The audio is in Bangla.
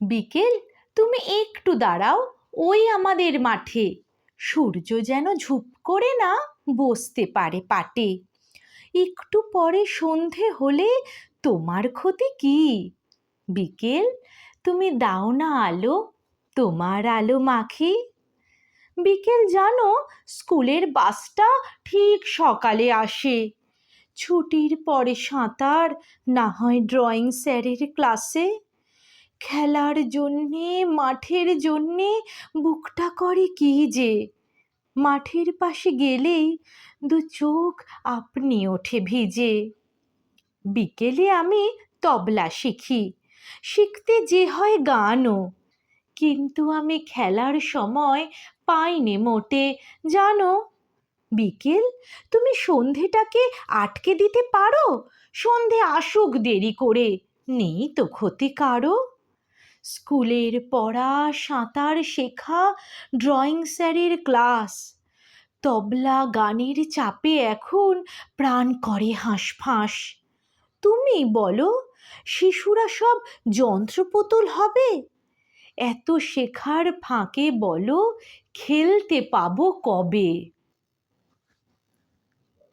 বিকেল, তুমি একটু দাঁড়াও, ওই আমাদের মাঠে। সূর্য যেন ঝুপ করে না বসতে পারে পাটে। একটু পরে সন্ধে হলে তোমার ক্ষতি কি? বিকেল, তুমি দাও না আলো, তোমার আলো মাখি। বিকেল জানো, স্কুলের বাসটা ঠিক সকালে আসে। ছুটির পরে সাঁতার, না হয় ড্রয়িং স্যারের ক্লাসে। খেলার জন্যে, মাঠের জন্যে বুকটা করে কি যে? মাঠের পাশে গেলেই দু চোখ আপনি ওঠে ভিজে। বিকেলে আমি তবলা শিখি, শিখতে যে হয় গানও। কিন্তু আমি খেলার সময় পাইনি মোটে, জানো? বিকেল, তুমি সন্ধেটাকে আটকে দিতে পারো? সন্ধে আসুক দেরি করে, নেই তো ক্ষতি কারও? স্কুলের পড়া, সাঁতার শেখা ড্রয়িং স্যারের ক্লাস তবলা গানের চাপে এখন প্রাণ করে হাঁসফাঁস। তুমি বলো, শিশুরা সব যন্ত্রপুতুল হবে? এত শেখার ফাঁকে বলো, খেলতে পাবো কবে?